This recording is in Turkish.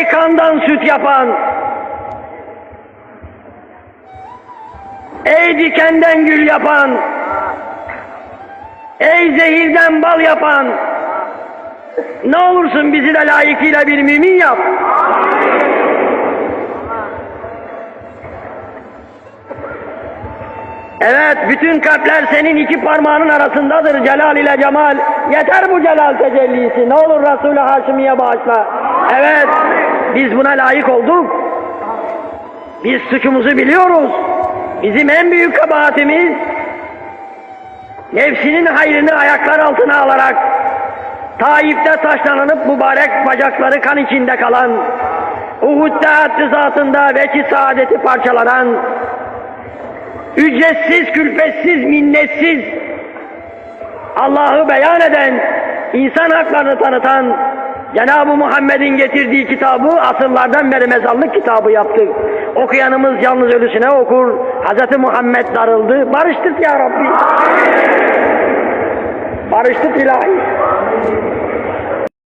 Ey kandan süt yapan, ey dikenden gül yapan, ey zehirden bal yapan, ne olursun bizi de layıkıyla bir mümin yap. Evet, bütün kalpler senin iki parmağının arasındadır celal ile cemal. Yeter bu celal tecellisi. Ne olur Resulü Haşimiye bağışla. Evet, biz buna layık olduk. Biz suçumuzu biliyoruz. Bizim en büyük kabahatimiz nefsinin hayrını ayaklar altına alarak Taif'te taşlanıp mübarek bacakları kan içinde kalan Uhud'da hattı zatında veki saadeti parçalanan ücretsiz, külfetsiz, minnetsiz Allah'ı beyan eden, insan haklarını tanıtan Cenab-ı Muhammed'in getirdiği kitabı asırlardan beri mezarlık kitabı yaptık. Okuyanımız yalnız ölüsüne okur. Hz. Muhammed darıldı. Barıştık ya Rabbi. Barıştık ilahi.